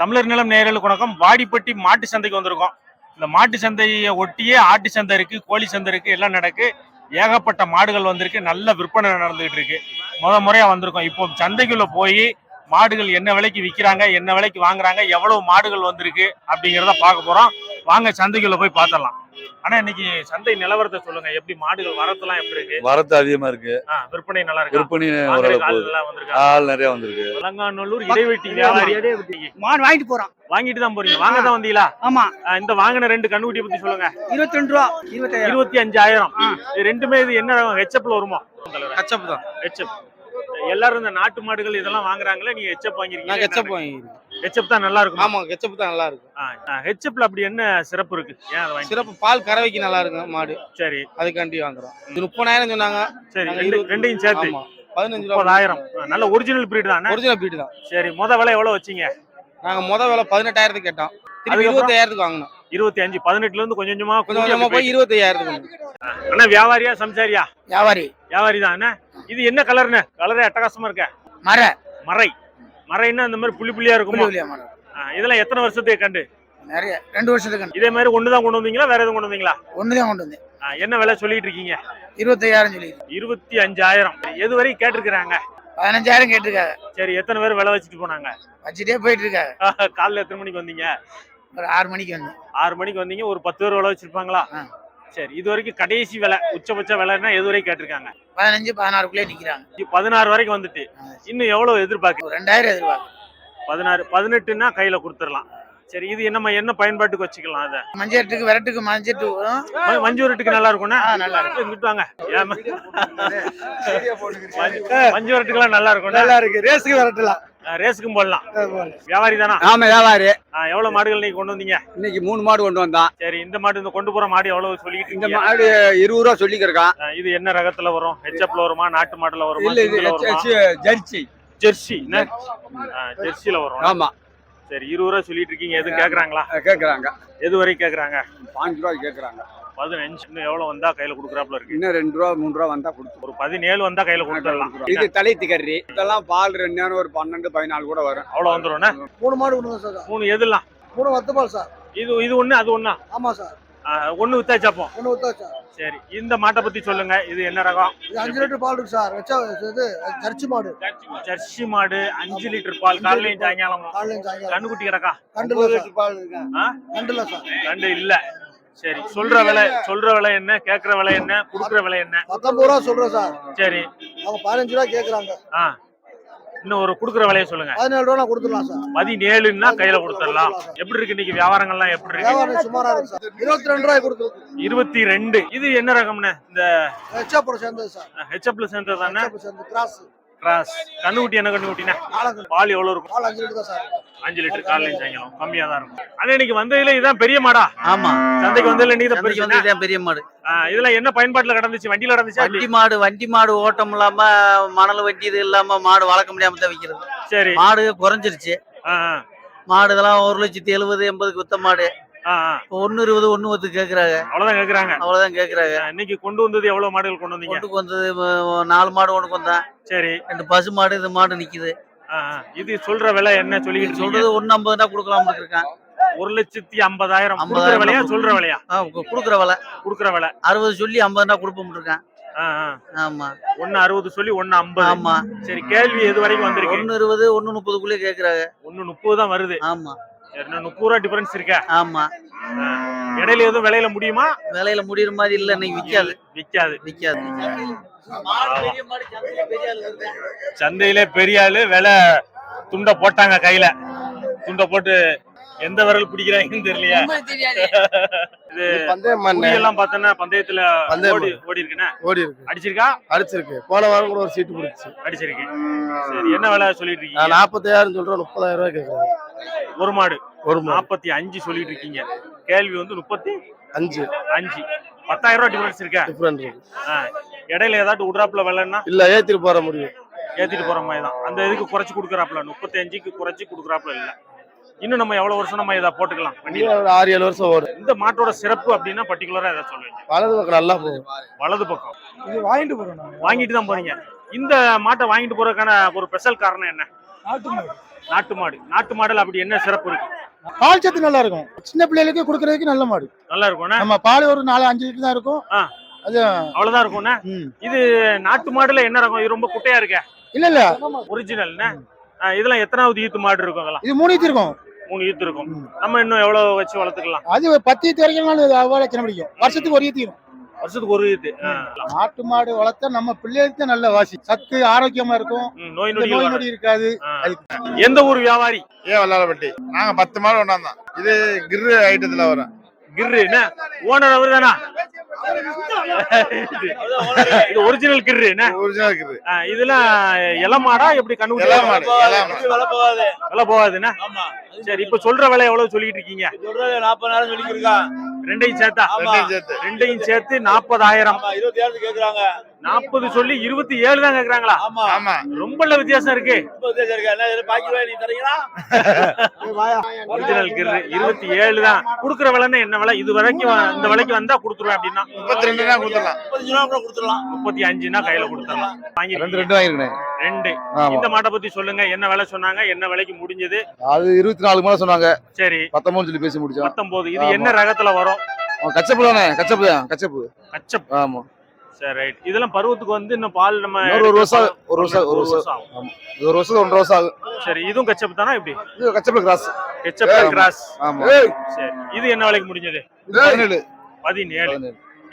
தமிழர் நிலம் நேயர்களுக்கு வணக்கம். வாடிப்பட்டி மாட்டு சந்தைக்கு வந்திருக்கோம். இந்த மாட்டு சந்தையை ஒட்டியே ஆட்டு சந்தை இருக்கு கோழி சந்தை இருக்கு எல்லாம் நடக்கு. ஏகப்பட்ட மாடுகள் வந்திருக்கு. நல்ல விற்பனை நடந்துகிட்டு இருக்கு. முத முறையா வந்திருக்கோம். இப்போ சந்தைக்குள்ள போய் மாடுகள் என்ன விலைக்கு விற்கிறாங்க என்ன விலைக்கு வாங்குறாங்க எவ்வளவு மாடுகள் வந்திருக்கு அப்படிங்கிறத பார்க்க போறோம். வாங்க சந்தைக்குள்ள போய் பார்த்தரலாம் ஆனா இன்னைக்கு சந்தை நிலவரத்தை சொல்லுங்க. எப்படி மாடுகள் வரத்துலாம் எப்படி இருக்கு? வரத்து அதிகமா இருக்கு. விற்பனை நல்லா இருக்கு? விற்பனை ஆள் நிறைய வந்திருக்கு. அலங்காநல்லூர் இடைவெட்டி வியாபாரி மாடு வாங்கிட்டு போறோம் வாங்கிட்டு தான் போறீங்க. வாங்க தான் வந்தீங்களா? ஆமா. இந்த வாங்கின ரெண்டு கண்ணுக்குட்டியை பத்தி சொல்லுங்க. இருபத்தி ரெண்டு ரூபா இருபத்தி அஞ்சாயிரம் இது ரெண்டுமே இது என்ன ஹெச்எப்ல வருமா? கச்சப் தான். ஹெச்எப் எல்லாரும் இந்த நாட்டு மாடுகள் இதெல்லாம் வாங்குறாங்களே நீங்க ஹெச்எப் நான் வாங்கிருக்கீங்க கெச்சப் வாங்கிருக்கேன். ஹெச்எப் தான் நல்லா இருக்கும் ஆமா கெச்சப் தான் நல்லா இருக்கும் ஹெச்எப்ல அப்படி என்ன சிறப்பு இருக்கு? ஏன் அதை வாங்கி சிறப்பு பால் கறவைக்கு நல்லா இருக்கும் மாடு. சரி. அதுக்காண்டி வாங்குறோம். இது முப்பதாயிரம் சொன்னாங்க. சரி ரெண்டு- ரெண்டையும் சேர்த்து. ஆமா பதினஞ்சு ரூபா. முப்பதாயிரம். நல்ல ஒரிஜினல் பிரீட் தானே? ஒரிஜினல் பீட்டு தான். சரி முத விலை எவ்வளவு வச்சீங்க? நாங்க முத விலை பதினெட்டாயிரத்துக்கு கேட்டோம். திருப்பி அதுக்கப்புறம்? இருபத்தாயிரத்துக்கு வாங்கினோம். இருபத்தி அஞ்சு பதினெட்டுல இருந்து கொஞ்சம் கொஞ்சமா கொஞ்சம் கொஞ்சமா போய் இருபத்தையாயிரத்துக்கு வாங்கினோம். அண்ணா வியாபாரியா சம்சாரியா? வியாபாரி. வியாபாரி தான் அண்ணா. இது என்ன கலர்னு கலரே அட்டகாசமா இருக்க. மர. மறை. மறைன்னா இந்த மாதிரி புள்ளி புள்ளியா புள்ளி இருக்குமா மரம் இதெல்லாம் எத்தனை வருஷத்துக்கு கண்டு? நிறைய ரெண்டு வருஷத்துக்கு இதே மாதிரி ஒண்ணுதான் கொண்டு வந்தீங்களா வேற எதுவும் கொண்டு வந்தீங்களா? ஒண்ணுதான் கொண்டு வந்தேன். என்ன விலை சொல்லிட்டு இருக்கீங்க? இருபத்தையாயிரம் சொல்லி இருபத்தி அஞ்சாயிரம். எது வரைக்கும் கேட்டிருக்கிறாங்க? பதினஞ்சாயிரம் கேட்டிருக்காங்க. சரி எத்தனை பேர் விலை வச்சுட்டு போனாங்க? வச்சுட்டே போயிட்டு இருக்காங்க காலைல எத்தனை மணிக்கு வந்தீங்க? ஒரு ஆறு மணிக்கு வந்து ஆறு மணிக்கு வந்தீங்க ஒரு பத்து பேர் விலை வச்சிருப்பாங்களா. சரி இது வரைக்கும் கடைசி விலை உச்சபட்ச விலைன்னா எது வரைக்கும் கேட்டிருக்காங்க? பதினஞ்சு பதினாறுக்குள்ளே நிக்கிறாங்க இது பதினாறு வரைக்கும் வந்துட்டு. இன்னும் எவ்வளவு எதிர்பார்க்கு? ரெண்டாயிரம் எதிர்பார்க்க. பதினாறு பதினெட்டுன்னா கையில கொடுத்துடலாம். சரி இது என்ன என்ன பயன்பாட்டுக்கு வச்சுக்கலாம் அதை? மஞ்சட்டுக்கு விரட்டுக்கு மஞ்சட்டு மஞ்சூரட்டுக்கு நல்லா இருக்கும்னா? நல்லா இருக்கும். இங்கிட்டு வாங்க. ஏம்மா? மஞ்ச- மஞ்சு வரட்டுக்கெல்லாம் நல்லா இருக்கும் நல்லா இருக்கு. ரேஸுக்கு வரட்டலாம். ரேஸுக்கும் போடலாம். வியாபாரி தானா? ஆமா வியாபாரி. எவ்வளவு மாடுகள் நீங்க கொண்டு வந்தீங்க? இன்னைக்கு மூணு மாடு கொண்டு வந்தான். சரி இந்த மாடு இந்த கொண்டு போற மாடு எவ்வளவு சொல்லிட்டு இந்த? மாடு இருபது ரூபா சொல்லிக்கிறக்கான் ஆ, இது என்ன ரகத்துல வரும்? ஹெச்எப்ல வருமா? நாட்டு மாடுல வருமா? இல்ல ஜெர்சி ஜெர்சி ஜெர்சில வரும். ஆமா. சரி இருபது ரூபா சொல்லிட்டு இருக்கீங்க எதுவும் கேக்குறாங்களா? கேக்குறாங்க. எது வரைக்கும் கேக்குறாங்க? பாஞ்சு ரூபா கேக்குறாங்க. பதினஞ்சு இன்னும் எவ்வளவு வந்தா கையில கொடுக்குறாப்புல இருக்கு? இன்னும் ரெண்டு ரூபா மூணு ரூபா வந்தா கொடுத்து ஒரு பதினேழு வந்தா கையில கொடுத்துடலாம். இது தலைத்தி கறி இதெல்லாம் பால் ரெண்டு நேரம் ஒரு பன்னெண்டு பதினாலு கூட வரும். அவ்வளவு வந்துரும்னா மூணு மாடு வந்தோம் சார். மூணு எதுலாம்? மூணு வத்த பால் சார். இது இது ஒண்ணு அது ஒண்ணா? ஆமா சார். ஆ, ஒண்ணு வித்தாச்சாப்போம் ஒன்று வித்தா சார் இந்த மாட்டை பத்தி சொல்லுங்க. இது என்ன ரகம்? இது அஞ்சு லிட்டர் பால் இருக்கு சார். வச்சா இது ஜர்ச்சி மாடு. ஜெர்சி மாடு அஞ்சு லிட்டர் பால் காலையும் சாயங்காலமும். காலையும் சாயங்காலம். கண்ணுக்குட்டி கிடக்கா? கண்டுல சார். பால் இருக்கா? சார். கண்டு இல்ல. சரி சொல்ற விலை சொல்ற விலை என்ன கேக்குற விலை என்ன குடுக்குற விலை என்ன? பத்தொன்பது ரூபா சொல்றேன் சார். சரி. அவங்க பதினஞ்சு ரூபா கேக்குறாங்க. ஆ. இன்னும் ஒரு குடுக்குற விலையை சொல்லுங்க. பதினேழு ரூபா கொடுத்துடலாம் சார். பதினேழுன்னா கையில கொடுத்துடலாம். எப்படி இருக்கு இன்னைக்கு வியாபாரங்கள்லாம் எப்படி இருக்கு? வியாபாரம் சுமாரா இருக்கு சார். இருபத்தி ரெண்டு ரூபாய் கொடுத்துருக்கு இருபத்தி ரெண்டு இது என்ன ரகம்னு இந்த ஹெச்ஆப்பூர் சேர்ந்தது சார். ஹெச்எப்ல சேர்ந்தது தானே? கிராஸ். கிராஸ். கண்ணுக்குட்டி என்ன கண்ணுக்குட்டினா பால் எவ்வளவு இருக்கும்? அஞ்சு லிட்டர் தான் சார் அஞ்சு லிட்டர் காலையும் சாயங்காலம். கம்மியா தான் இருக்கும். அதே இன்னைக்கு வந்ததுல இதான் பெரிய மாடா? ஆமா. சந்தைக்கு வந்ததுல சந்தைக்கு பெரிய மாடு. இதுல என்ன பயன்பாட்டுல கடந்துச்சு? வண்டியில கடந்துச்சா? வண்டி? மாடு வண்டி மாடு ஓட்டம் இல்லாம மணல் வண்டி இது இல்லாம மாடு வளர்க்க முடியாம தான் விக்கிறது. சரி. மாடு குறைஞ்சிருச்சு. மாடு இதெல்லாம் ஒரு லட்சத்தி எழுபது எண்பதுக்கு வித்த மாடு. ஒன்னு இருபது ஒன்னு பத்து கேக்குறாங்க. அவ்வளவுதான் கேக்குறாங்க. அவ்வளவுதான் கேக்குறாங்க. இன்னைக்கு கொண்டு வந்தது எவ்வளவு மாடுகள் கொண்டு வந்தீங்க? ஒன்றுக்கு வந்தது நாலு மாடு ஒண்ணுக்கு வந்தான். சரி. ரெண்டு பசு மாடு இது மாடு நிக்குது. இது சொல்ற விலை என்ன சொல்லிட்டு சொல்றது ஒன்னு ஐம்பதுனா கொடுக்கலாம் இருக்கான். ஒரு லட்சத்தி ஐம்பதாயிரம். ஐம்பதாயிரம் விலையா. சொல்ற விலையா? கொடுக்குற விலை. கொடுக்குற விலை. அறுபது சொல்லி ஐம்பதுனா கொடுப்போம் இருக்கான். ஆமா. ஒண்ணு அறுபது சொல்லி ஒண்ணு ஐம்பது. ஆமா. சரி கேள்வி எது வரைக்கும் வந்திருக்கு? ஒன்னு இருபது ஒன்னு முப்பதுக்குள்ளே கேக்குறாங்க. ஒண்ணு முப்பது தான் வருது. ஆமா. முப்பது ரூபா டிஃபரன்ஸ் இருக்கா. ஆமா. இடையில எதுவும் விலையில முடியுமா? விலையில முடியிற மாதிரி இல்ல இன்னைக்கு விக்காது. விக்காது. விக்காது. சந்தையிலே பெரிய ஆளு விலை துண்டை போட்டாங்க கையில. துண்டை போட்டு எந்த விரல் பிடிக்கிறாங்கன்னு தெரியலையா. இது குடியெல்லாம் பார்த்தோன்னா பந்தயத்துல ஓடி ஓடி இருக்குண்ணே ஓடி இருக்கு அடிச்சிருக்கா? அடிச்சிருக்கு. போன வாரம் கூட ஒரு சீட்டு பிடிச்சி. அடிச்சிருக்கு. சரி என்ன விலை சொல்லிட்டு இருக்கீங்க? நாற்பத்தாயிரம் சொல்றேன் முப்பதாயிரம் ரூபாய் கேட்கறேன் ஒரு மாடு. ஒரு நாற்பத்தி அஞ்சு சொல்லிட்டு இருக்கீங்க கேள்வி வந்து முப்பத்தி அஞ்சு. அஞ்சு. பத்தாயிரம் ரூபாய் டிஃபரன்ஸ் இருக்கா? ஆ. இடையில ஏதாட்டும் விட்றாப்புல விலைன்னா இல்ல ஏத்திட்டு போற முடியும் ஏத்திட்டு போற மாதிரி தான். அந்த இதுக்கு குறைச்சு கொடுக்குறாப்புல. முப்பத்தி அஞ்சுக்கு குறைச்சு கொடுக்குறாப்புல இல்ல. இன்னும் நம்ம எவ்வளவு வருஷம் நம்ம இதை போட்டுக்கலாம்? ஒரு ஆறு ஏழு வருஷம் ஓடும். இந்த மாட்டோட சிறப்பு அப்படின்னா பர்டிகுலரா எதை சொல்லுவீங்க? வலது பக்கம் நல்லா போகும் வலது பக்கம். இது வாங்கிட்டு போறோம் வாங்கிட்டு தான் போறீங்க. இந்த மாட்டை வாங்கிட்டு போறதுக்கான ஒரு ஸ்பெஷல் காரணம் என்ன? நாட்டு மாடு. நாட்டு மாடு. நாட்டு மாடுல அப்படி என்ன சிறப்பு இருக்கு? பால் சத்து நல்லா இருக்கும் சின்ன பிள்ளைகளுக்கு கொடுக்கறதுக்கு நல்ல மாடு. நல்லா இருக்கும்ண்ணே நம்ம பால் ஒரு நாலு அஞ்சு லிட்டர் தான் இருக்கும். அது அவ்வளவுதான் இருக்கும்ண்ணே ம். இது நாட்டு மாடுல என்ன ரகம்? இது ரொம்ப குட்டையா இருக்க? இல்ல இல்ல. ஒரிஜினல்ண்ணே இதெல்லாம் எத்தனாவது ஈத்து மாடு இருக்கும் அதெல்லாம் இது மூணு ஈத்து இருக்கும். மூணு ஈத்து இருக்கும். நம்ம இன்னும் எவ்வளவு வச்சு வளர்த்துக்கலாம்? அது பத்து ஈத்து வரைக்கும் அவ்வளோ சின்ன பிடிக்கும். வருஷத்துக்கு ஒரு ஈத்து இருக்கும் வருஷத்துக்கு ஒரு ஈத்து ஆ. நாட்டு மாடு வளர்த்தா நம்ம பிள்ளைகளுக்கு நல்ல வாசி. சத்து ஆரோக்கியமா இருக்கும். நோய் நொடி நோய் நொடி இருக்காது. எந்த ஊர் வியாபாரி? ஏன் வல்லாரப்பட்டி. நாங்க பத்து மாடு ஒன்னாந்தான் இது கிரு ஐட்டத்துல வரும். கிர்ரு என்ன? ஓனர் அவர் தானா இது ஒரிஜினல் கிர்ரு என்ன? ஒரிஜினல் கிரு ஆ, இதெல்லாம் இளம் மாடா எப்படி கண்ணு விலை போகாதுண்ணா சரி இப்ப சொல்ற விலை எவ்வளவு சொல்லிட்டு இருக்கீங்க? சொல்றது நாற்பதாயிரம் ரெண்டையும் சேர்த்தா? ரெண்டையும் சேர்த்து. ரெண்டையும் சேர்த்து நாற்பதாயிரம். இருபத்தி ஏழு கேக்குறாங்க. நாற்பது சொல்லி இருபத்தி ஏழு தான் கேக்குறாங்களா? ஆமா. ஆமா. ரொம்ப வித்தியாசம் இருக்கு. பாக்கி நீ தரீங்களா? ஒரிஜினல் கிர்ரு இருபத்தி ஏழு தான். குடுக்குற விலைன்னா என்ன விலை? இது வரைக்கும் இந்த விலைக்கு வந்தா கொடுத்துருவேன் அப்படின்னா. முப்பத்தி ரெண்டு தான் கொடுத்துடலாம். முப்பத்தஞ்சு ரூபா கூட கொடுத்துடலாம். முப்பத்தி அஞ்சுனா கையில கொடுத்துடலாம். வாங்கி ரெண்டு ரெண்டு வாங்கிருக்கேன். ரெண்டு. இந்த மாட்டை பத்தி சொல்லுங்க. என்ன விலை சொன்னாங்க? என்ன விலைக்கு முடிஞ்சது? அது இருபத்தி நாலு மேல சொன்னாங்க. சரி. பத்தொன்பது சொல்லி பேசி முடிச்சோம். பத்தொன்பது. இது. என்ன ரகத்துல வரும்? கச்சப்பு தானே? கச்சப்பு தான். கச்சப்பு. கச்சப் ஆமா. சரி ரைட் இதெல்லாம் பருவத்துக்கு வந்து இன்னும் பால் நம்ம ஒரு வருஷம் ஒரு வருஷம் ஒரு வருஷம் ஆகும். இது ஒரு வருஷம் ஒன்றரை வருஷம் ஆகும். சரி இதுவும் கச்சப் தானா இப்படி இது கச்சப்பு கிராஸ். கெச்சப். கிராஸ். ஆமா. சரி இது என்ன விலைக்கு முடிஞ்சது? பதினேழு. பதினேழு.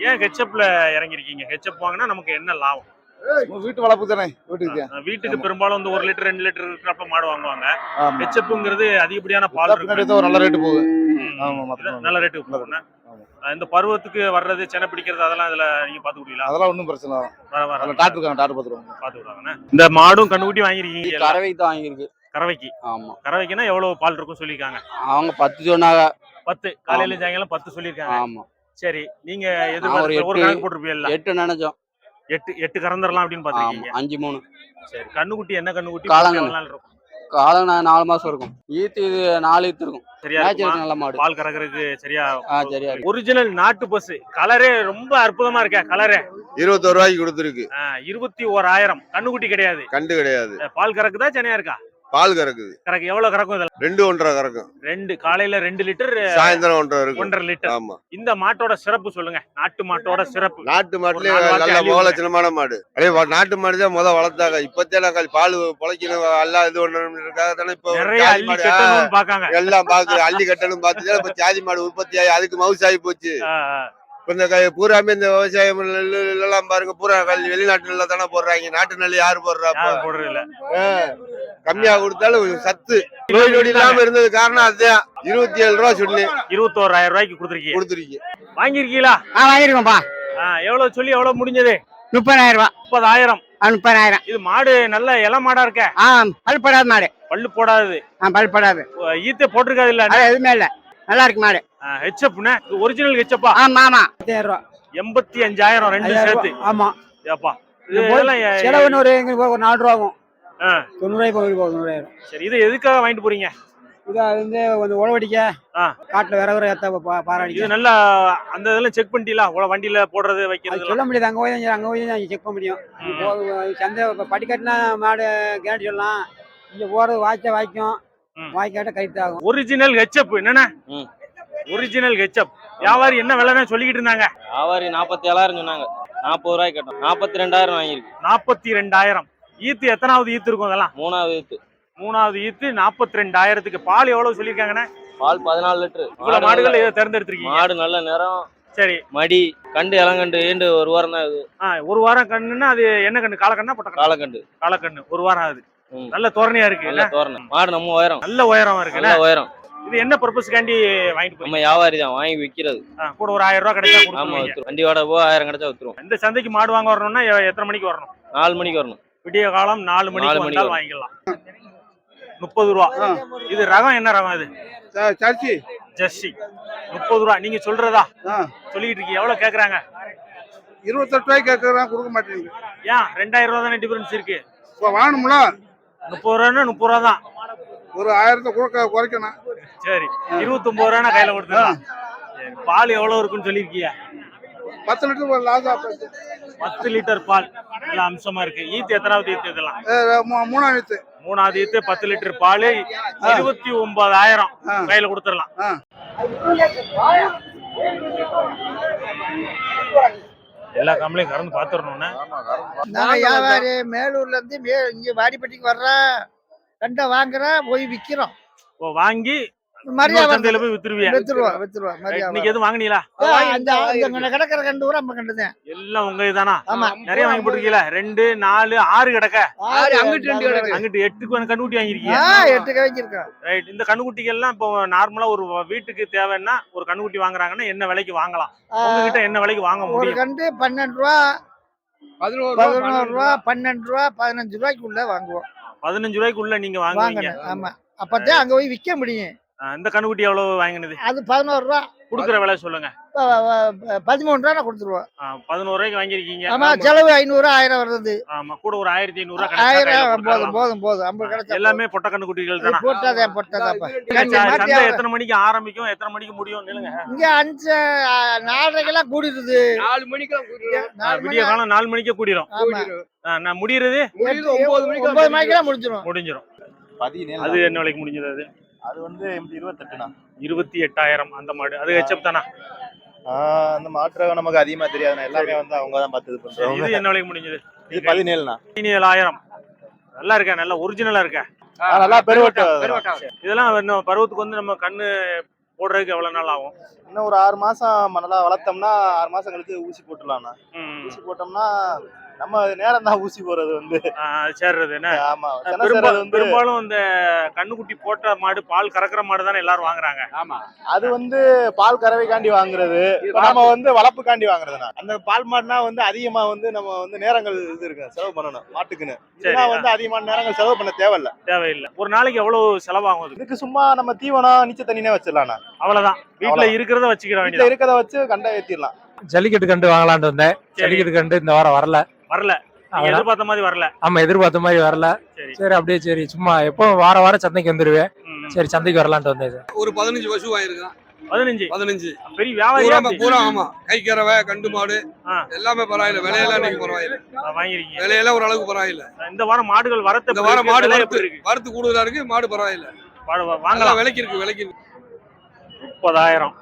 ஏன் கெச்சப்ல இறங்கிருக்கீங்க கெச்சப் வாங்கினா நமக்கு என்ன லாபம்? வீட்டு வளர்ப்பு தானே? வீட்டுக்கு வீட்டுக்கு பெரும்பாலும் வந்து ஒரு லிட்டர் ரெண்டு லிட்டர் இருக்கிறப்ப மாடு வாங்குவாங்க. கெச்சப்புங்கிறது அதிகப்படியான பால் நல்ல ரேட்டு போகுது. நல்ல ரேட்டு. இந்த பருவத்துக்கு வர்றது சென்னை பிடிக்கிறது அதெல்லாம் இதுல நீங்க பாத்துக்கிட்டீங்களா அதெல்லாம் ஒன்றும் பிரச்சனை இல்லை. வர வர. அதில் டாக்டர் இருக்காங்க டாக்டர் பார்த்துருவாங்க. பாத்துக்கிட்டாங்கண்ணா இந்த மாடும் கண்ணுக்குட்டி வாங்கிருக்கீங்க எல்லாம். கறவைக்கு தான் வாங்கியிருக்கு. கறவைக்கு? ஆமா. கறவைக்குன்னா எவ்வளவு பால் இருக்கும் சொல்லியிருக்காங்க? அவங்க பத்து சொன்னாங்க. பத்து. காலையில சாயங்காலம் பத்து சொல்லியிருக்காங்க. ஆமா. சரி நீங்க எதிர்பார்த்த ஒரு எட்டு- கணக்கு போட்டிருப்பீங்கல்ல? எட்டு நினைச்சோம். எட்டு எட்டு கறந்துடலாம் அப்படின்னு பாத்துருக்கீங்க அஞ்சு மூணு. சரி கண்ணுக்குட்டி என்ன கண்ணுக்குட்டி? நாள் இருக்கும்? காலம் நாலு மாசம் இருக்கும். ஈத்து இது நாலு ஈத்து இருக்கும். சரியா? நல்ல மாடு. பால் கறக்குறதுக்கு சரியா ஒரிஜினல் நாட்டு பஸ் கலரே ரொம்ப அற்புதமா இருக்க கலரே இருபத்தோரு ரூபாய்க்கு கொடுத்துருக்கு. இருபத்தி ஓராயிரம். கண்ணுக்குட்டி கிடையாது. கண்டு கிடையாது. பால் கறக்குதா சென்னையா இருக்கா? பால் கறக்குது. கறக்கு எவ்வளவு கறக்கும் இதெல்லாம்? ரெண்டு ஒன்றரை கறக்கும். ரெண்டு காலையில ரெண்டு லிட்டர் சாயந்தரம் ஒன்றரை ஒன்றரை லிட்டர். ஆமா. இந்த மாட்டோட சிறப்பு சொல்லுங்க. நாட்டு மாட்டோட சிறப்பு. நாட்டு வார்த்தை நல்ல முகலட்சணமான மாடு. அதே நாட்டு மாடு தான் முத வளர்த்தாங்க. இப்பத்தே நாங்கள் பால் பொழைக்கணும் எல்லாம் இது ஒண்ணுக்காக தானே இப்போ நிறைய எல்லாம் பாக்கு அள்ளி கட்டணும் பார்த்துதான் இப்ப ஜாதி மாடு உற்பத்தி ஆகி அதுக்கு மவுஸ் ஆகி போச்சு இந்த பூராமே இந்த விவசாயம் எல்லாம் பாருங்க. பூரா கல் வெளிநாட்டு நெல்ல தானே போடுறாங்க. நாட்டு நெல் யாரு போடுறா அப்ப? யாரும் போடுறது இல்ல கம்மியா கொடுத்தாலும் சத்து. நோய் நொடி இல்லாம இருந்தது காரணம் அதுதான். இருபத்தி ஏழு ரூபா சொல்லி இருபத்தோராயிரம் ரூபாய்க்கு கொடுத்துருக்கீங்க. கொடுத்துருக்கீங்க. வாங்கிருக்கீங்களா ஆ வாங்கிருக்கோம்ப்பா எவ்வளவு சொல்லி எவ்வளவு முடிஞ்சது? முப்பதாயிரம் ரூபா. முப்பதாயிரம். ஆ முப்பதாயிரம். இது மாடு நல்ல இள மாடா இருக்க. ஆ பல்படாத மாடு. பல்லு போடாது ஆ பல்படாது ஈத்த போட்டிருக்காது இல்ல? அது எதுவுமே இல்ல. நல்லா இருக்கு மாடு ஹெச்எப்னு ஒரிஜினல் ஹெச்எப்பா ஆமா ஆமா. பத்தாயிரம் ரூபா. எண்பத்தி அஞ்சாயிரம் ரெண்டு சேர்த்து. ஆமா. ஏப்பா செலவுன்னு ஒரு எங்களுக்கு ஒரு நாலு ரூபா ஆகும். போய் போகும் தொண்ணூறாயிரம். சரி இது எதுக்காக வாங்கிட்டு போறீங்க? இது வந்து கொஞ்சம் உழவடிக்க. காட்டுல விற விற ஏத்த பா- இது நல்லா அந்த இதெல்லாம் செக் பண்ணிட்டீங்களா? உள்ள வண்டியில போடுறது வைக்கிறது சொல்ல முடியாது. அங்க போய் அங்க போய் தான் செக் பண்ண முடியும். சந்தை படிக்கட்டுனா மாடு கேரண்டி சொல்லலாம். இங்க போறது வாய்ச்சா வாய்க்கும். வாய்க்காட்ட கைத்து ஆகும். ஒரிஜினல் ஹெச்எப் என்னண்ணா. ஒரிஜினல் ஹெச்எப் வியாபாரி என்ன விலைன்னு சொல்லிக்கிட்டு இருந்தாங்க? வியாபாரி நாற்பத்தி ஏழாயிரம் சொன்னாங்க. நாற்பது ரூபாய்க்கு கட்டணும் நாற்பத்தி ரெண்டாயிரம் வாங்கியிருக்கு. நாற்பத்தி ரெண்டாயிரம் ஈத்து எத்தனாவது ஈத்து இருக்கும் அதெல்லாம்? மூணாவது ஈத்து. மூணாவது ஈத்து நாற்பத்தி ரெண்டாயிரத்துக்கு பால் எவ்வளவு சொல்லியிருக்காங்கண்ணே? பால் பதினாலு லிட்டரு. இவ்வளவு மாடுகள் இதை தேர்ந்தெடுத்திருக்கீங்க. மாடு நல்ல நிறம். சரி. மடி கண்டு இளங்கண்டு ஈண்டு ஒரு வாரம் தான் இது. ஒரு வாரம் கண்ணுன்னா அது என்ன கண்ணு? காலக்கண்ணா பொட்ட கண்ணா? காலக்கண்டு. காலக்கண்ணு. ஒரு வாரம் ஆகுது. நல்ல தோரணையா இருக்கு நல்ல தோரணம் மாடு நம்ம உயரம். நல்ல உயரம் இருக்கு நல்ல உயரம். இது என்ன பர்பஸ்க்காண்டி வாங்கிட்டு போறீங்க? நம்ம வியாபாரி தான் வாங்கி விற்கிறது ஆ, கூட ஒரு ஆயிரம் ரூபாய் கிடைச்சா வித்துருவோம். வண்டி வாடகை போக ஆயிரம் கிடைச்சா வித்துருவோம். இந்த சந்தைக்கு மாடு வாங்க வரணும்னா எத்தனை மணிக்கு வரணும்? நாலு மணிக்கு வரணும். விடிய காலம் நாலு மணிக்கு வரும். வாங்கிக்கலாம். முப்பது ரூபா. இது ரகம் என்ன ரகம் இது? சர்ச்சி ஜெர்சி. முப்பது ரூபா. நீங்க சொல்றதா. சொல்லிட்டு இருக்கீங்க. எவ்வளவு கேக்குறாங்க? இருபத்தெட்டு ரூபாய்க்கு கேட்கறான் கொடுக்க மாட்டேங்குது ஏன்? ரெண்டாயிரம் ரூபா தானே டிஃபரன்ஸ் இருக்கு. வாங்கணும்ல? முப்பது ரூபான்னா முப்பது ரூபா தான். ஒரு ஆயிரத்தை கொடுக்க குறைக்கணும். சரி இருபத்தொன்பது ரூபா கையில சரி, பால் எவ்வளவு இருக்குன்னு சொல்லியிருக்கீங்க பத்து லிட்டர் லாஸ் பத்து லிட்டர் பால். நல்ல அம்சமா இருக்கு. ஈத்து எத்தனாவது ஈத்து இதெல்லாம்? மூணாயிரத்து மூணாவது ஈத்து. பத்து லிட்டர் பால் இருபத்தி ஒன்பதாயிரம் ஆ. கையில கொடுத்துடலாம். ஆ. எல்லா கம்பளையும் கறந்து பாத்துடணும்னு நாங்க வியாபாரி மேலூர்ல இருந்து மே இங்க வாடிப்பட்டிக்கு வர்றோம் ரெண்டை வாங்குறோம் போய் விக்கிறோம். ஓ, வாங்கி சந்தையில போய் வித்துருவியா? வித்துருவோம் வித்துருவோம் இன்னைக்கு எதுவும் வாங்குனீங்களா? கிடக்கிற நம்ம கண்டுதான் எல்லாம் உங்க இதுதானா ஆமா. நிறைய வாங்கி போட்டிருக்கீங்களா? ரெண்டு நாலு ஆறு கிடக்க. அங்கிட்டு ரெண்டு கிடக்கு. அங்கிட்டு எட்டுக்கு கண்ணுக்குட்டி வாங்கிருக்கீங்க எட்டு ரைட் இந்த கண்ணுக்குட்டிகள் எல்லாம் இப்போ நார்மலா ஒரு வீட்டுக்கு தேவைன்னா ஒரு கண்ணுக்குட்டி வாங்குறாங்கன்னா என்ன விலைக்கு வாங்கலாம்? உங்ககிட்ட என்ன விலைக்கு வாங்க ஒரு முடியும்? கண்டு பன்னெண்டு ரூபா பதினோரு பதினோரு ரூபா பன்னெண்டு ரூபா பதினஞ்சு ரூபாய்க்குள்ள வாங்குவோம். பதினஞ்சு ரூபாய்க்குள்ள நீங்க வாங்குவீங்க. ஆமா. அப்பதான் அங்க போய் விக்க முடியும். இந்த கண்ணுக்குட்டி எவ்வளவு வாங்கினது? அது பதினோரு ரூபா குடுக்குற விலை சொல்லுங்க. பதிமூணு ரூபா நான் கொடுத்துருவோம் பதினோரு ரூபாய்க்கு வாங்கிருக்கீங்க ஆமா செலவு ஐநூறு ஆயிரம் வருது. ஆமா கூட ஒரு ஆயிரத்தி ஐநூறு ஆயிரம் போதும். போதும் போதும். ஐம்பது கிடைச்சா எல்லாமே பொட்ட கண்ணுக்குட்டிகள் தானா? போட்டாதே போட்டாதாப்பா சந்தை எத்தனை மணிக்கு ஆரம்பிக்கும்? எத்தனை மணிக்கு முடியும் நிலுங்க இங்க அஞ்சு நாலரைக்கெல்லாம் கூடிடுது. நாலு மணிக்கு விடிய காலம் நாலு மணிக்கே கூடிரும். ஆமா. ஆ, நான் முடியறது? எட்டு, ஒன்பது மணிக்கெல்லாம் முடிஞ்சிடும் முடிஞ்சிரும். பதினேழு அது என்ன விலைக்கு முடிஞ்சது அது? அது வந்து இருபத்தெட்டுண்ணா. இருபத்தி எட்டாயிரம் அந்த மாடு. அது ஹெச்எப் தானா? அந்த மாற்று நமக்கு அதிகமா தெரியாதுண்ணா. எல்லாமே வந்து அவங்க தான் பார்த்து இது சரி, இது என்ன விலைக்கு முடிஞ்சது? இது பதினேழுண்ணா. பதினேழாயிரம். நல்லா இருக்கா? நல்லா ஒரிஜினலா இருக்கா? நல்லா பெருவட்டு இதெல்லாம் இன்னும் பருவத்துக்கு வந்து நம்ம கண்ணு போடுறதுக்கு எவ்வளவு நாள் ஆகும்? இன்னும் ஒரு ஆறு மாசம் நல்லா வளர்த்தோம்னா ஆறு மாசம் கழிச்சு ஊசி போட்டுடலாம்ண்ணா ஊசி போட்டோம்னா நம்ம நேரம் தான் ஊசி போறது வந்து. சேர்றது என்ன? ஆமா பெரும்பாலும் இந்த கண்ணுக்குட்டி போட்ட மாடு பால் கறக்கிற மாடு தானே எல்லாரும் வாங்குறாங்க. ஆமா. அது வந்து பால் கறவைக்காண்டி வாங்குறது. நம்ம வந்து வளர்ப்புக்காண்டி வாங்குறதுண்ணா அந்த பால் மாடுனா வந்து அதிகமா வந்து நம்ம வந்து நேரங்கள் இது இருக்கு. செலவு பண்ணணும் மாட்டுக்குன்னு. வந்து அதிகமான நேரங்கள் செலவு பண்ண தேவையில்ல. தேவையில்லை. ஒரு நாளைக்கு எவ்வளவு செலவாகும் இதுக்கு சும்மா நம்ம தீவனம் நீச்ச தண்ணினே வச்சிடலாம்ண்ணா அவ்வளவுதான். வீட்டுல. இருக்கிறத வச்சுக்கிற வீட்டுல வேண்டியது இருக்கத வச்சு கண்டை ஏத்திடலாம். ஜல்லிக்கட்டு கண்டு வாங்கலாம்னு வந்தேன் ஜல்லிக்கட்டு கண்டு இந்த வாரம் வரல. வரல. எதிர்பார்த்த மாதிரி வரல. ஆமா எதிர்பார்த்த மாதிரி வரல. சரி. சரி அப்படியே சரி சும்மா எப்போ வார வாரம் சந்தைக்கு வந்துருவேன். சரி சந்தைக்கு வரலான்ட்டு வந்தேன் ஒரு பதினஞ்சு பசு வாங்கிருக்கான் பதினஞ்சு? பதினஞ்சு. பெரிய வியாபாரியா? பூரா பூரா ஆமா. கைக்கறவை கண்டு மாடு. எல்லாமே பரவாயில்ல. விலையெல்லாம் இன்னைக்கு பரவாயில்ல. வாங்கிருக்கீங்க விலையெல்லாம் ஓரளவுக்கு பரவாயில்ல. இந்த வாரம் மாடுகள் வரத்த இந்த வாரம் மாடு வரத்து கூடுதலா இருக்கு மாடு பரவாயில்ல. வாங்கலாம் விலைக்கு இருக்கு விலைக்கு இருக்கு. முப்பதாயிரம்.